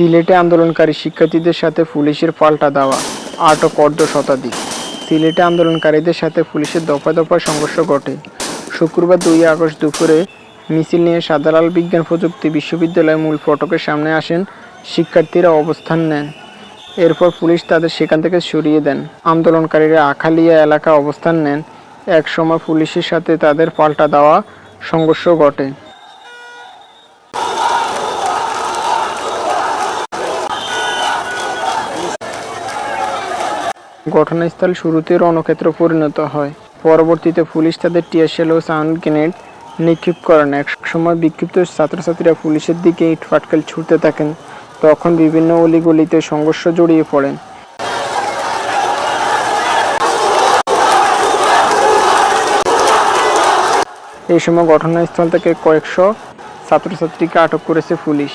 সিলেটে আন্দোলনকারী শিক্ষার্থীদের সাথে পুলিশের পাল্টা দেওয়া আটক অর্ধ শতাধিক। সিলেটে আন্দোলনকারীদের সাথে পুলিশের দফা দফা সংঘর্ষ ঘটে। শুক্রবার দুই আগস্ট দুপুরে মিছিল নিয়ে সাদালাল বিজ্ঞান প্রযুক্তি বিশ্ববিদ্যালয়ের মূল ফটকের সামনে আসেন শিক্ষার্থীরা অবস্থান নেন। এরপর পুলিশ তাদের সেখান থেকে সরিয়ে দেন। আন্দোলনকারীরা আখালিয়া এলাকা অবস্থান নেন। এক সময় পুলিশের সাথে তাদের পাল্টা দেওয়া, সংঘর্ষ ঘটে। ঘটনাস্থল শুরুতে রণক্ষেত্র পরিণত হয়। পরবর্তীতে পুলিশ তাদের টিয়ারশেল ও সাউন্ড গ্রেনেড নিক্ষেপ করেন। এক সময় বিক্ষিপ্ত ছাত্রছাত্রীরা পুলিশের দিকে ইট ফাটকেল ছুটতে থাকেন। তখন বিভিন্ন অলিগলিতে সংঘর্ষ জড়িয়ে পড়েন। এই সময় ঘটনাস্থল থেকে কয়েকশো ছাত্রছাত্রীকে আটক করেছে পুলিশ।